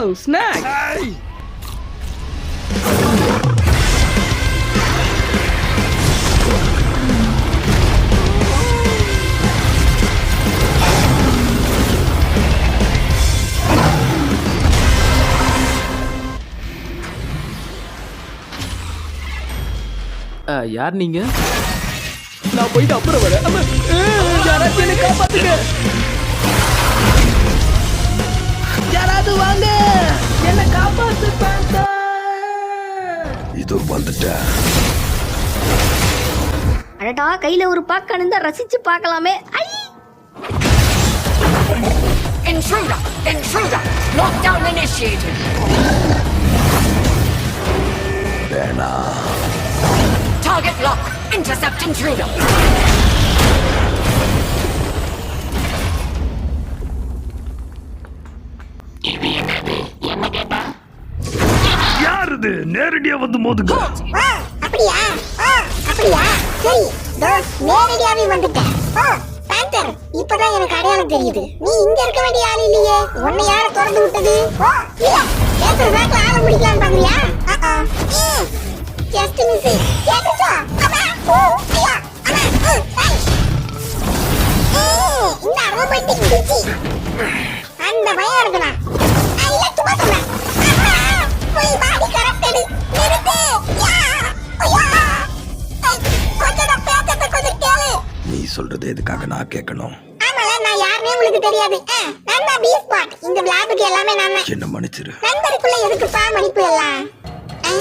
Wow snack யார் நீங்க? நான் போயிட்டு அப்புறம் வரேன். யாராச்சும் என்னை காப்பாத்துங்க. யாராவது வாங்க என்ன காப்பாத்து பார்த்தா இதோ வந்துட்டேன் அடடா கையில ஒரு பாக்கு அணிந்தா ரசிச்சு பார்க்கலாமே ஐ Intruder! Intruder! Lockdown initiated! வேணா Target lock! Intercept intruder! யார் நேரடியா வந்து மோதுங்க அப்படியா? அப்படியா? சரி தோஸ் நேரடியாவே வந்துட்டேன். ஓ பேந்தர் இப்பதான் எனக்கு அடையாளம் தெரியுது. நீ இங்க இருக்க வேண்டிய ஆள் இல்லையே. உன்னை யார திறந்து விட்டது? ஓ இல்ல பேசுற சாக்கில் ஆள முடிக்கலாம் பாக்குறியா? ஜஸ்ட் மிஸ் கேட்டுச்சா? அம்மா ஓ ஐயா அம்மா ம், இந்த ரோபோட்டிக் பிச்சி அந்த பயம் இருக்குண்ணா. நான் இல்ல சும்மா சொன்னேன். போய் பாடி நீ சொல்றது எதுக்காக நான் கேட்கணும்? ஆமால நான் யாருனே உங்களுக்கு தெரியாது. நான் தான் பி ஸ்பாட் இந்த லேபுக்கு எல்லாமே நான் என்ன மன்னிச்சிரு. நண்பருக்குள்ள எதுக்குப்பா மன்னிப்பு எல்லாம்? ஆ,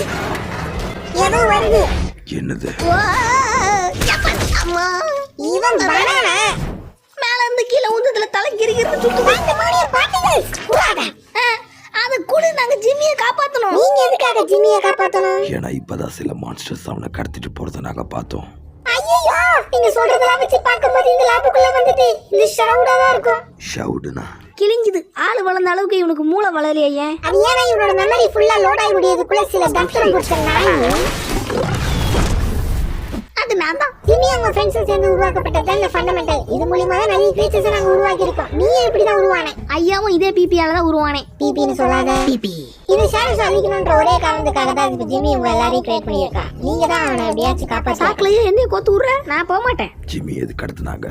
ஏதோ வருது. என்னது. இவன் பனானா மேல இருந்து கீழே ஊந்ததுல தலை கிரிக்கிறது அந்த மாதிரி பாட்டுகள் அதை கூட நாங்க ஜிம்மியை காப்பாத்தணும். நீங்க எதுக்காக ஜிம்மியை காப்பாத்தணும்? ஏன்னா இப்பதான் சில மான்ஸ்டர்ஸ் அவனை கடத்திட்டு போறத நாங்க பார்த்தோம். ஐயோ நீங்க சொல்றதெல்லாம் வச்சு பார்க்கும்போது இந்த லேபுக்குள்ள வந்துட்டு இது ஷவுடா தான் இருக்கும். ஷவுடுனா கிழிஞ்சுது. ஆளு வளர்ந்த அளவுக்கு இவனுக்கு மூளை வளரலையே. ஏன் அது ஏன்னா இவனோட மெமரி ஃபுல்லா லோட் ஆகி முடியதுக்குள்ள சில தந்திரம் கொடுத்த அது தான். ஜிம்மி அவங்க ஃப்ரெண்ட்ஸும் சேர்ந்து உருவாக்கப்பட்டது இந்த ஃபண்டமெண்டல் இது மூலியமா தான் நிறைய கிரீச்சர்ஸ் நாங்க உருவாக்கி இருக்கோம் நீயே இப்படி தான் உருவானே? ஐயாவும் இதே பிபியால தான் உருவானே. பிபின்னு சொல்லாத. பிபி. இது ஷேடோஸ் அழிக்கணும்ன்ற ஒரே காரணத்துக்காக தான் இப்ப ஜிம்மி உங்க எல்லாரையும் கிரியேட் பண்ணியிருக்கா. நீங்க தான் அவனை எப்படியாச்சும் காப்பாத்தா சாக்குலயே என்னைய கோத்து விடுற? நான் போக மாட்டேன். ஜிம்மி எது கடத்தினாங்க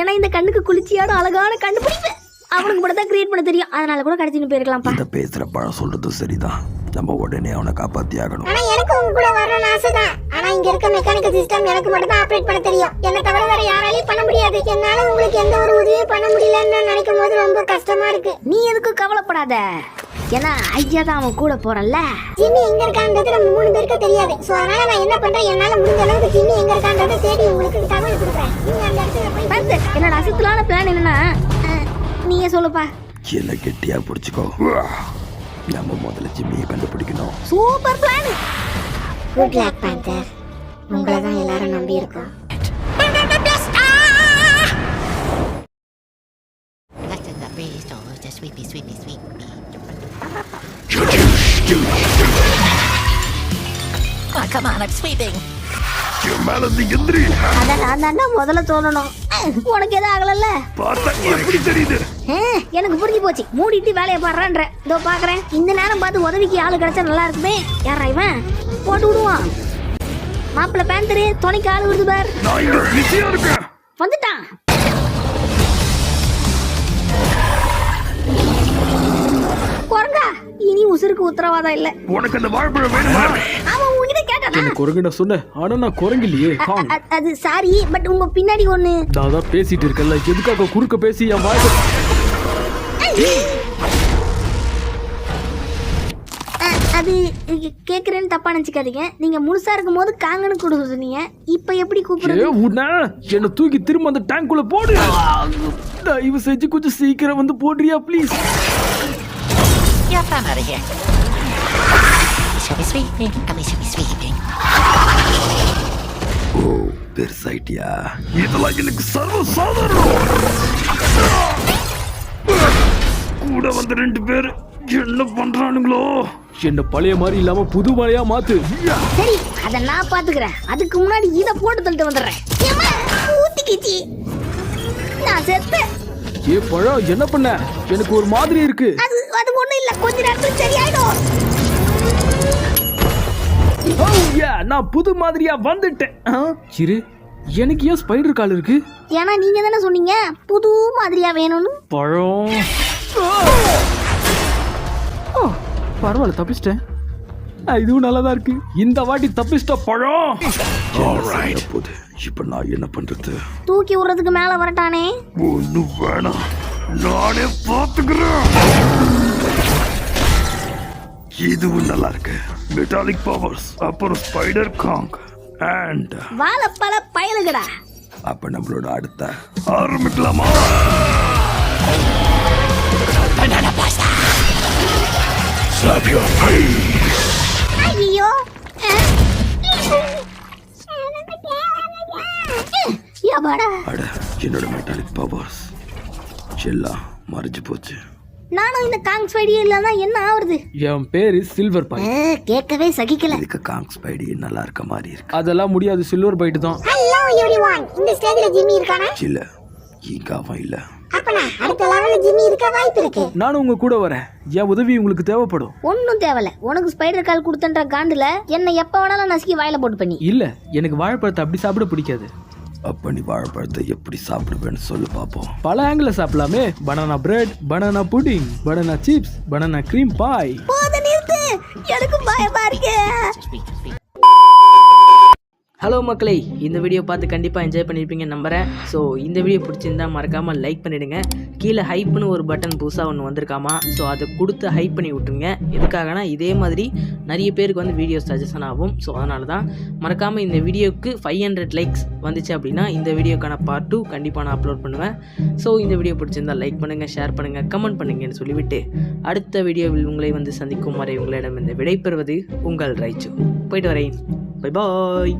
ஏன்னா இந்த கண்ணுக்கு குளிர்ச்சியான அழகான கண்ணு பிடிப்பேன் அவனுக்கு மட்டும் தான் கிரியேட் பண்ண தெரியும். அதனால கூட கடத்தின்னு போயிருக்கலாம்ப்பா. இந்த பேசுற பழம் சொல்றதும் சரிதான். நம்ம உடனே அவனை காப்பாத்தி ஆகணும் ஆனா எனக்கு உங்க கூட வரணும்னு ஆசைதான். ஆனா இங்க இருக்க மெக்கானிக்கல் சிஸ்டம் எனக்கு மட்டும் தான் ஆப்ரேட் பண்ண தெரியும். என்ன தவிர வேற யாராலையும் பண்ண முடியாது. என்னால உங்களுக்கு எந்த ஒரு உதவியும் பண்ண முடியலன்னு நினைக்கும் போது ரொம்ப கஷ்டமா இருக்கு. நீ எதுக்கு கவலைப்படாத. ஏன்னா ஐயா தான் அவன் கூட போறல்ல. ஜிம்மி எங்க இருக்கான்றது நம்ம மூணு பேருக்கு தெரியாது. சோ அதனால நான் என்ன பண்றேன்? என்னால முடிஞ்ச அளவுக்கு ஜிம்மி எங்க இருக்கான்றதை தேடி உங்களுக்கு தகவல் கொடுக்குறேன். நீங்க அந்த இடத்துல போய் பார்த்து என்னோட அசத்தலான பிளான் என்னன்னா நீயே சொல்லுப்பா. என்ன கெட்டியா பிடிச்சுக்கோ. நம்ம முதல்ல ஜிம்மியை கண்டுபிடிக்கணும். Super plan good luck panther உங்களை தான் எல்லாரும் நம்பி இருக்கோம் sweepy, sweepy, sweepy. Oh, come on, I'm sweeping. அதான் நான் முதல்ல தோணணும். உனக்கு எதுவும் ஆகலல்ல? பார்த்தா எப்படி தெரியுது? எனக்கு புரிஞ்சு போச்சு. மூடிட்டு வேலையை பாடுறேன்ற. இதோ பாக்குறேன். இந்த நேரம் பார்த்து உதவிக்கு ஆளு கிடைச்சா நல்லா இருக்குமே. யாரா இவன்? போட்டு விடுவான். மாப்பிள்ள பேந்தரு துணைக்கு ஆளு விடுது பார். வந்துட்டான். குரங்கா இனி உசுருக்கு உத்தரவாதம் இல்ல. உனக்கு அந்த வாழைப்பழம் வேணுமா? அவன் உங்ககிட்ட குரங்கு நான் சொன்னேன் ஆனா நான் குரங்கு இல்லையே அது சாரி பட் உங்க பின்னாடி ஒண்ணு. நான் தான் பேசிட்டு இருக்கேன்ல. எதுக்காக குறுக்க பேசி என் வாய்ப்பு அது கேக்குறேன்னு தப்பா நினைச்சுக்காதீங்க. நீங்க முழுசா இருக்கும் போது காங்கன்னு கூட சொன்னீங்க இப்ப எப்படி கூப்பிடுறது? உன்ன? என்ன தூக்கி திரும்ப அந்த டேங்க்குள்ள போடு. தயவு செஞ்சு கொஞ்சம் சீக்கிரம் வந்து போடுறியா ப்ளீஸ். ஓ பெருசாயிட்டியா? இதெல்லாம் எனக்கு சர்வ சாதாரணம். வந்த ரெண்டு பேர் என்ன பண்றானுங்களோ? என்ன பழைய மாதிரி இல்லாம புது மழையா மாத்து. சரி அத நான் பாத்துக்கிறேன். அதுக்கு முன்னாடி இத போட்டு தள்ளிட்டு வந்துடுறேன். ஊத்திக்கிச்சு. நான் செத்தேன். ஏ பழம் என்ன பண்ண? எனக்கு ஒரு மாதிரி இருக்கு. அது அது ஒண்ணும் இல்ல. கொஞ்ச நேரத்துல சரியாயிடும். நான் புது மாதிரியா வந்துட்டேன். ஆ, சிறு எனக்கு ஏன் ஸ்பைடர் கால் இருக்கு? ஏன்னா நீங்க தானே சொன்னீங்க. புது மாதிரியா வேணும்னு. பழம். பரவாயில்ல தப்பிச்சிட்டேன். இதுவும் நல்லா தான் இருக்கு. இந்த வாட்டி தப்பிச்சிட்ட பழம். போது இப்ப நான் என்ன பண்றது? தூக்கி விடுறதுக்கு மேல வரட்டானே. ஒண்ணு வேணாம். நானே பாத்துக்கிறேன் இதுவும் நல்லா இருக்கு. மெட்டாலிக் பவர்ஸ் அப்புறம் ஸ்பைடர் காங் அண்ட் வாழைப்பழ பயலுகடா. அப்ப நம்மளோட அடுத்த ஆரம்பிக்கலாமா? Slap your face. ஐயோ அட என்னோட மெட்டாலிக் பவர்ஸ் எல்லாம் மறைஞ்சு போச்சு. நானும் இந்த காங் ஸ்பைடி இல்லைன்னா என்ன ஆகுறது என் பேரு சில்வர் பாய் கேட்கவே சகிக்கல. இதுக்கு காங் ஸ்பைடி நல்லா இருக்க மாதிரி இருக்கு. அதெல்லாம் முடியாது சில்வர் பைட்டு தான். ஹலோ எவ்ரிவான் இந்த ஸ்டேஜ்ல ஜிம்மி இருக்கானா? இல்ல இங்க அவன் இல்ல. அப்பனா அடுத்த லெவல்ல ஜிம்மி இருக்க வாய்ப்பு இருக்கு. நானும் உங்க கூட வரேன். என் உதவி உங்களுக்கு தேவைப்படும். ஒன்றும் தேவையில்ல. உனக்கு ஸ்பைடர் கால் கொடுத்தன்ற காண்டுல என்னை எப்போ வேணாலும் நசுக்கி வாயில போட்டு பண்ணி. இல்ல எனக்கு வாழைப்பழத்தை அப்படி சாப்பிட பிடிக்காது. அப்ப நீ வாழைப்பழத்தை எப்படி சாப்பிடுவேன்னு சொல்லு பாப்போம். பல angle சாப்பிடலாமே. Banana bread banana pudding banana chips banana cream பாய் எனக்கு பயமா இருக்கு. ஹலோ மக்களே இந்த வீடியோ பார்த்து கண்டிப்பாக என்ஜாய் பண்ணியிருப்பீங்க நம்புகிறேன் ஸோ இந்த வீடியோ பிடிச்சிருந்தா மறக்காமல் லைக் பண்ணிவிடுங்க கீழே ஹைப்னு ஒரு பட்டன் புதுசாக ஒன்று வந்திருக்காமா? ஸோ அதை கொடுத்து ஹைப் பண்ணி விட்டுருங்க. எதுக்காகனா இதே மாதிரி நிறைய பேருக்கு வந்து வீடியோ சஜஷன் ஆகும். ஸோ அதனால தான் மறக்காமல் இந்த வீடியோவுக்கு ஃபைவ் ஹண்ட்ரட் லைக்ஸ் வந்துச்சு அப்படின்னா இந்த வீடியோக்கான பார்ட் டூ கண்டிப்பாக நான் அப்லோட் பண்ணுவேன். ஸோ இந்த வீடியோ பிடிச்சிருந்தா லைக் பண்ணுங்கள் ஷேர் பண்ணுங்கள் கமெண்ட் பண்ணுங்கன்னு சொல்லிவிட்டு அடுத்த வீடியோவில் உங்களை வந்து சந்திக்கும் வரை உங்களிடம் இந்த விடைபெறுவது உங்கள் ரைச்சு. போயிட்டு வரேன். Bye bye